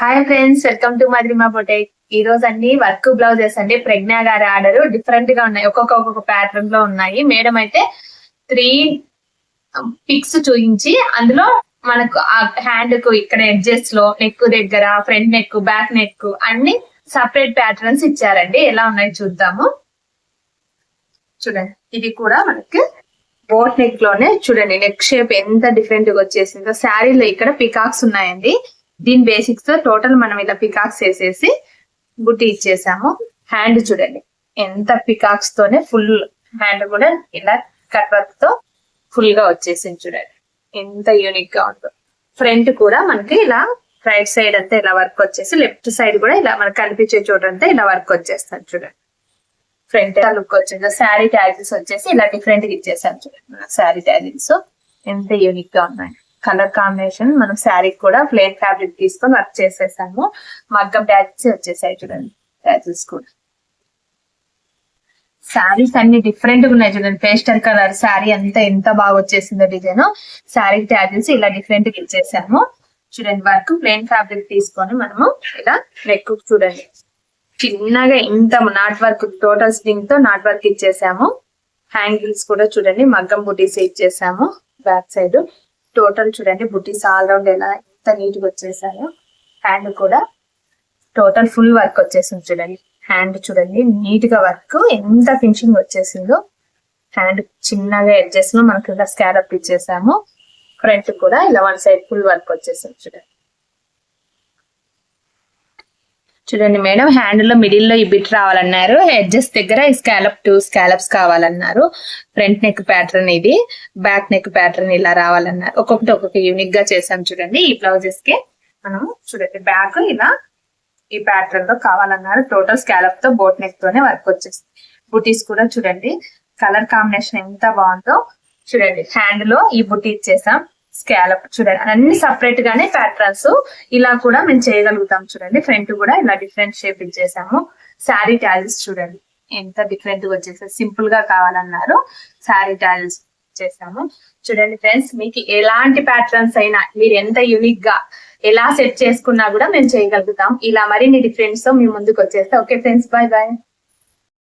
Hi friends welcome to Madhurima boutique ఈ రోజు అన్ని వర్క్ బ్లౌజెస్ అండి. ప్రజ్ఞ గారి ఆర్డర్ డిఫరెంట్గా ఉన్నాయి. ఒక్కొక్క ఒక్కొక్క ప్యాటర్న్లో ఉన్నాయి. మేడం అయితే త్రీ పిక్స్ um, చూపించి అందులో మనకు ఆ హ్యాండ్కు ఇక్కడ ఎడ్జెస్లో నెక్ దగ్గర ఫ్రంట్ నెక్ బ్యాక్ నెక్ అన్ని సపరేట్ ప్యాటర్న్స్ ఇచ్చారండి. ఎలా ఉన్నాయి చూద్దాము. చూడండి. ఇది కూడా మనకి బోట్ నెక్లోనే చూడండి. నెక్ షేప్ ఎంత డిఫరెంట్గా వచ్చేసిందో. శారీలో ఇక్కడ పికాక్స్ ఉన్నాయండి. దీని బేసిక్స్తో టోటల్ మనం ఇలా పికాక్స్ వేసేసి బుట్టి ఇచ్చేసాము. హ్యాండ్ చూడండి. ఎంత పికాక్స్ తోనే ఫుల్ హ్యాండ్ కూడా ఇలా కట్ వర్క్తో ఫుల్గా వచ్చేసింది చూడండి. ఎంత యూనిక్గా ఉందో. ఫ్రంట్ కూడా మనకి ఇలా రైట్ సైడ్ అంతా ఇలా వర్క్ వచ్చేసి లెఫ్ట్ సైడ్ కూడా ఇలా మనకి కనిపించే చోటంతా ఇలా వర్క్ వచ్చేస్తాను చూడండి. ఫ్రంట్ లుక్ వచ్చింది. శారీ ట్యాగిల్స్ వచ్చేసి ఇలా డిఫరెంట్గా ఇచ్చేసాం చూడండి. శారీ ట్యాగిల్స్ ఎంత యూనిక్గా ఉన్నాయి. కలర్ కాంబినేషన్ మనం శారీ కూడా ప్లేన్ ఫ్యాబ్రిక్ తీసుకొని వర్క్ చేసేసాము. మగ్గం ట్యాగిల్స్ వచ్చేసాయి చూడండి బ్యాచెస్ కూడా. శారీస్ అన్ని డిఫరెంట్గా ఉన్నాయి చూడండి. పేస్టల్ కలర్ శారీ అంతా ఎంత బాగా వచ్చేసిందో డిజైన్. శారీ ట్యాజెస్ ఇలా డిఫరెంట్గా ఇచ్చేసాము. చూడండి వర్క్ ప్లెయిన్ ఫ్యాబ్రిక్ తీసుకొని మనము ఇలా నెక్ చూడండి. చిన్నగా ఇంత నాట్ వర్క్ టోటల్ స్టింగ్తో నాట్ వర్క్ ఇచ్చేసాము. హ్యాంగిల్స్ కూడా చూడండి మగ్గం బుటీస్ ఇచ్చేసాము. బ్యాక్ సైడ్ టోటల్ చూడండి బుటీస్ ఆల్ రౌండ్ ఎలా ఎంత నీట్గా వచ్చేసాయో. హ్యాండ్ కూడా టోటల్ ఫుల్ వర్క్ వచ్చేసింది చూడండి. హ్యాండ్ చూడండి నీట్గా వర్క్. ఎంత ఫినిషింగ్ వచ్చేసిందో. హ్యాండ్ చిన్నగా ఎడ్జెస్లో మనకి ఇలా స్కారప్ ఇచ్చేసాము. ఫ్రంట్ కూడా ఇలా వన్ సైడ్ ఫుల్ వర్క్ వచ్చేసింది చూడండి. చూడండి మేడం హ్యాండ్లో మిడిల్లో ఈ బిట్ రావాలన్నారు. ఎడ్జెస్ దగ్గర ఈ స్కాలప్ టూ స్కాలప్స్ కావాలన్నారు. ఫ్రంట్ నెక్ ప్యాటర్న్ ఇది బ్యాక్ నెక్ ప్యాటర్న్ ఇలా రావాలన్నారు. ఒక్కొక్కటి ఒక్కొక్క యూనిక్గా చేసాం చూడండి ఈ బ్లౌజెస్కి. మనం చూడండి బ్యాక్ ఇలా ఈ ప్యాటర్న్తో కావాలన్నారు. టోటల్ స్కాలప్తో బోట్ నెక్ తోనే వర్క్ వచ్చేసింది. బుటీస్ కూడా చూడండి కలర్ కాంబినేషన్ ఎంత బాగుందో. చూడండి హ్యాండ్లో ఈ బుటీ ఇచ్చేసాం. స్కాలప్ చూడండి. అన్ని సపరేట్ గానే ప్యాటర్న్స్ ఇలా కూడా మేము చేయగలుగుతాం చూడండి. ఫ్రంట్ కూడా ఇలా డిఫరెంట్ షేప్ ఇచ్చేసాము శారీ టాజిల్స్ చూడండి. ఎంత డిఫరెంట్గా వచ్చేసి సింపుల్గా కావాలన్నారు. శారీ టాజిల్స్ చేసాము చూడండి ఫ్రెండ్స్ మీకు ఎలాంటి ప్యాటర్న్స్ అయినా మీరు ఎంత యూనిక్గా ఎలా సెట్ చేసుకున్నా కూడా మేము చేయగలుగుతాం. ఇలా మరిన్ని డిఫరెంట్స్తో మీ ముందుకు వచ్చేస్తే. Okay friends bye bye